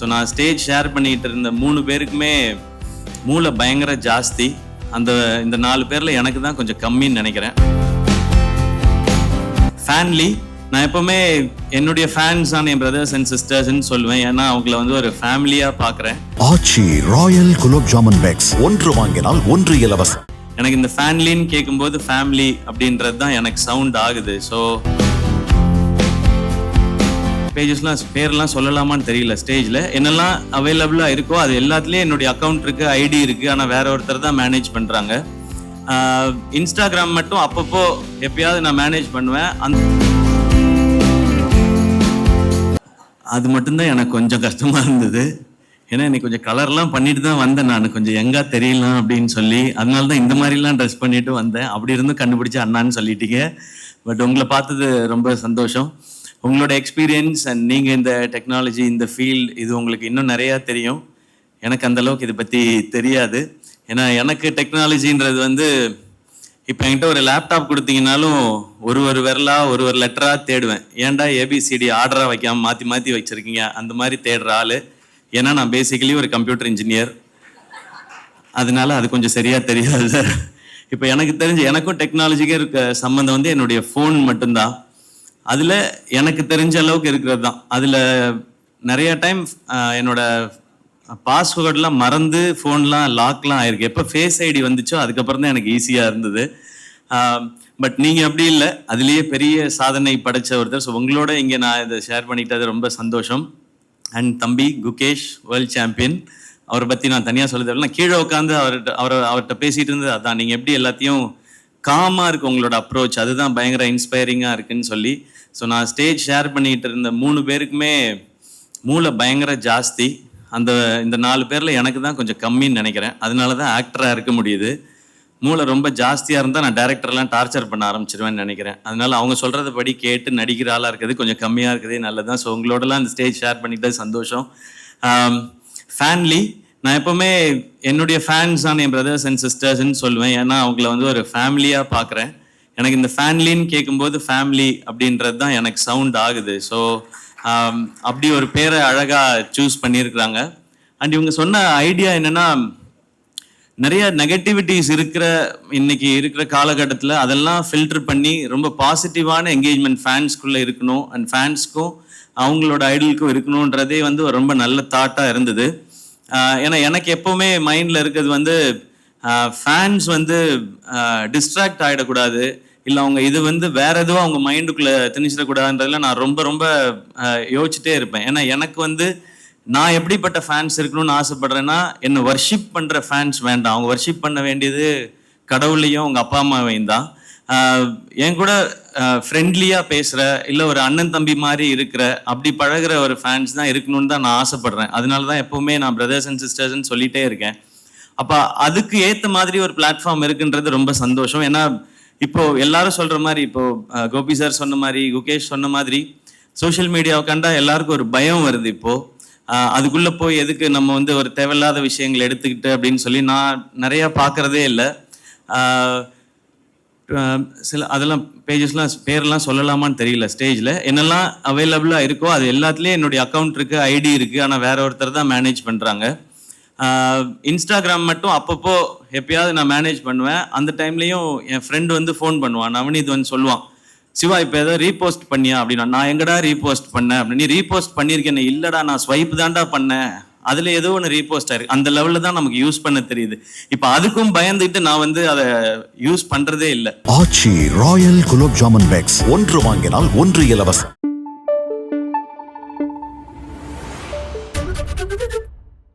So நான் stage share பண்ணிட்டு இருந்த மூணு பேருக்குமே மூளை பயங்கர ஜாஸ்தி. அந்த இந்த நாலு பேர்ல எனக்கு தான் கொஞ்சம் கம்மின்னு நினைக்கிறேன். ஃபேன்லி நான் எப்பவுமே என்னுடைய ஃபேன்ஸ் என் பிரதர்ஸ் அண்ட் சிஸ்டர்ஸ்ன்னு சொல்லுவேன். ஏன்னா அவங்கள வந்து ஒரு ஃபேமிலியா பார்க்குறேன் ஆச்சி ராயல் குலோப் ஜாமுன் பேக்ஸ் ஒன்று வாங்கினால் ஒன்று இலவசம். எனக்கு இந்த ஃபேன்லின்னு கேட்கும்போது ஃபேமிலி அப்படின்றது தான் எனக்கு சவுண்ட் ஆகுது. ஸோ பேஜஸ்லாம் பேர்லாம் சொல்லலாமான்னு தெரியல ஸ்டேஜில் என்னெல்லாம் அவைலபிளாக இருக்கோ அது எல்லாத்துலேயும் என்னுடைய அக்கௌண்ட் இருக்குது ஐடி இருக்குது ஆனால் வேற ஒருத்தர் தான் மேனேஜ் பண்ணுறாங்க இன்ஸ்டாகிராம் மட்டும் அப்பப்போ எப்பயாவது நான் மேனேஜ் பண்ணுவேன். அந்த அது மட்டும்தான் எனக்கு கொஞ்சம் கஷ்டமாக இருந்தது. ஏன்னா இன்னைக்கு கொஞ்சம் கலர்லாம் பண்ணிட்டு தான் வந்தேன் நான். கொஞ்சம் எங்கே தெரியலாம் அப்படின்னு சொல்லி. அதனால தான் இந்த மாதிரிலாம் ட்ரெஸ் பண்ணிட்டு வந்தேன். அப்படி இருந்தும் கண்டுபிடிச்சி அண்ணான்னு சொல்லிட்டீங்க. பட் உங்களை பார்த்தது ரொம்ப சந்தோஷம். உங்களோட எக்ஸ்பீரியன்ஸ் அண்ட் நீங்கள் இந்த டெக்னாலஜி இந்த ஃபீல்டு இது உங்களுக்கு இன்னும் நிறையா தெரியும். எனக்கு அந்த அளவுக்கு இதை பற்றி தெரியாது. ஏன்னா எனக்கு டெக்னாலஜின்றது வந்து இப்போ என்கிட்ட ஒரு லேப்டாப் கொடுத்தீங்கனாலும் ஒரு ஒரு விரலா ஒரு ஒரு லெட்டராக தேடுவேன். ஏன்டா ஏபிசிடி ஆர்டராக வைக்காம மாற்றி மாற்றி வச்சுருக்கீங்க? அந்த மாதிரி தேடுற ஆள். ஏன்னா நான் பேசிக்கலி ஒரு கம்ப்யூட்டர் இன்ஜினியர் அதனால அது கொஞ்சம் சரியாக தெரியாது சார் இப்போ எனக்கு தெரிஞ்சு எனக்கும் டெக்னாலஜிக்கே இருக்க சம்மந்தம் வந்து என்னுடைய ஃபோன் மட்டும்தான். அதில் எனக்கு தெரிஞ்ச அளவுக்கு இருக்கிறது தான் அதில் நிறைய டைம் என்னோட பாஸ்வேர்டெலாம் மறந்து ஃபோன்லாம் லாக்லாம் ஆயிருக்கு. எப்போ ஃபேஸ் ஐடி வந்துச்சோ அதுக்கப்புறம் தான் எனக்கு ஈஸியாக இருந்தது. பட் நீங்கள் அப்படி இல்லை. அதுலேயே பெரிய சாதனை படைச்ச ஒருத்தர். ஸோ உங்களோட இங்கே நான் இதை ஷேர் பண்ணிக்கிட்டது ரொம்ப சந்தோஷம். அண்ட் தம்பி குகேஷ் வேர்ல்ட் சாம்பியன் அவரை பற்றி நான் தனியாக சொல்ல தேவையில்ல நான் கீழே உட்காந்து அவர்கிட்ட அவரை அவர்கிட்ட பேசிகிட்டு இருந்தது அதான். நீங்கள் எப்படி எல்லாத்தையும் காமாக இருக்குது உங்களோட அப்ரோச் அதுதான் பயங்கர இன்ஸ்பைரிங்காக இருக்குன்னு சொல்லி. ஸோ நான் ஸ்டேஜ் ஷேர் பண்ணிக்கிட்டு இருந்த மூணு பேருக்குமே மூளை பயங்கர ஜாஸ்தி. அந்த இந்த நாலு பேரில் எனக்கு தான் கொஞ்சம் கம்மின்னு நினைக்கிறேன். அதனால தான் ஆக்டராக இருக்க முடியுது. மூளை ரொம்ப ஜாஸ்தியாக இருந்தால் நான் டேரக்டர்லாம் டார்ச்சர் பண்ண ஆரம்பிச்சிருவேன்னு நினைக்கிறேன். அதனால அவங்க சொல்கிறத படி கேட்டு நடிக்கிற ஆளாக இருக்கிறது கொஞ்சம் கம்மியாக இருக்கிறதே நல்லது தான் ஸோ உங்களோடலாம் அந்த ஸ்டேஜ் ஷேர் பண்ணிக்கிட்டது சந்தோஷம். ஃபேன்லி நான் எப்பவுமே என்னுடைய ஃபேன்ஸ் என் பிரதர்ஸ் அண்ட் சிஸ்டர்ஸ்ன்னு சொல்லுவேன். ஏன்னா அவங்கள வந்து ஒரு ஃபேமிலியாக பார்க்குறேன் எனக்கு இந்த ஃபேன்லின்னு கேட்கும்போது ஃபேமிலி அப்படின்றது தான் எனக்கு சவுண்ட் ஆகுது. ஸோ அப்படி ஒரு பேரை அழகாக சூஸ் பண்ணியிருக்கிறாங்க. அண்ட் இவங்க சொன்ன ஐடியா என்னென்னா நிறைய நெகட்டிவிட்டிஸ் இருக்கிற இன்னைக்கு இருக்கிற காலகட்டத்தில் அதெல்லாம் ஃபில்டர் பண்ணி ரொம்ப பாசிட்டிவான என்கேஜ்மெண்ட் ஃபேன்ஸ்குள்ளே இருக்கணும். அண்ட் ஃபேன்ஸ்க்கும் அவங்களோட ஐடலுக்கும் இருக்கணுன்றதே வந்து ஒரு ரொம்ப நல்ல தாட்டாக இருந்தது. ஏன்னா எனக்கு எப்போவுமே மைண்டில் இருக்கிறது வந்து ஃபேன்ஸ் வந்து டிஸ்ட்ராக்ட் ஆகிடக்கூடாது இல்லை அவங்க இது வந்து வேற எதுவும் அவங்க மைண்டுக்குள்ளே திணிச்சிடக்கூடாதுன்றதுல நான் ரொம்ப ரொம்ப யோசிச்சுட்டே இருப்பேன். ஏன்னா எனக்கு வந்து நான் எப்படிப்பட்ட ஃபேன்ஸ் இருக்கணும்னு ஆசைப்படுறேன்னா என்னை வர்ஷிப் பண்ணுற ஃபேன்ஸ் வேண்டாம். அவங்க வர்ஷிப் பண்ண வேண்டியது கடவுளையும் அவங்க அப்பா அம்மாவையும் தான். என் கூட ஃப்ரெண்ட்லியாக பேசுகிற இல்லை ஒரு அண்ணன் தம்பி மாதிரி இருக்கிற அப்படி பழகுற ஒரு ஃபேன்ஸ் தான் இருக்கணும்னு தான் நான் ஆசைப்பட்றேன். அதனால தான் எப்போவுமே நான் பிரதர்ஸ் அண்ட் சிஸ்டர்ஸ்ன்னு சொல்லிகிட்டே இருக்கேன். அப்போ அதுக்கு ஏற்ற மாதிரி ஒரு பிளாட்ஃபார்ம் இருக்குன்றது ரொம்ப சந்தோஷம். ஏன்னா இப்போ எல்லாரும் சொல்கிற மாதிரி இப்போ கோபி சார் சொன்ன மாதிரி குகேஷ் சொன்ன மாதிரி சோஷியல் மீடியாவை கண்டா எல்லாருக்கும் ஒரு பயம் வருது இப்போது அதுக்குள்ளே போய் எதுக்கு நம்ம வந்து ஒரு தேவையில்லாத விஷயங்களை எடுத்துக்கிட்டு அப்படின்னு சொல்லி நான் நிறையா பார்க்கறதே இல்லை. சில அதெல்லாம் பேஜஸ்லாம் பேர்லாம் சொல்லலாமான்னு தெரியல ஸ்டேஜில் என்னெல்லாம் அவைலபிளாக இருக்கோ அது எல்லாத்துலேயும் என்னுடைய அக்கௌண்ட் இருக்குது ஐடி இருக்குது ஆனால் வேற ஒருத்தர் தான் மேனேஜ் பண்ணுறாங்க இன்ஸ்டாகிராம் மட்டும் அப்பப்போ எப்பயாவது நான் மேனேஜ் பண்ணுவேன். அந்த டைம்லேயும் என் ஃப்ரெண்டு வந்து ஃபோன் பண்ணுவான் நவனீத் வந்து சொல்லுவான் சிவா இப்போ ஏதோ ரீபோஸ்ட் பண்ணியா? அப்படின்னா நான் எங்கடா ரீபோஸ்ட் பண்ணேன்? அப்படின்னு நீ ரீபோஸ்ட் பண்ணியிருக்கேன் இல்லைடா நான் ஸ்வைப் தான்டா பண்ணேன். அதில் ஏதோ ஒன்று ரீபோஸ்ட் ஆயிருக்கு. அந்த லெவலில் தான் நமக்கு யூஸ் பண்ண தெரியுது. இப்போ அதுக்கும் பயந்துட்டு நான் வந்து அதை யூஸ் பண்ணுறதே இல்லை. ஆச்சி ராயல் குலோப் ஜாமுன் பேக்ஸ் ஒன்று வாங்கினால் ஒன்று இலவசம்.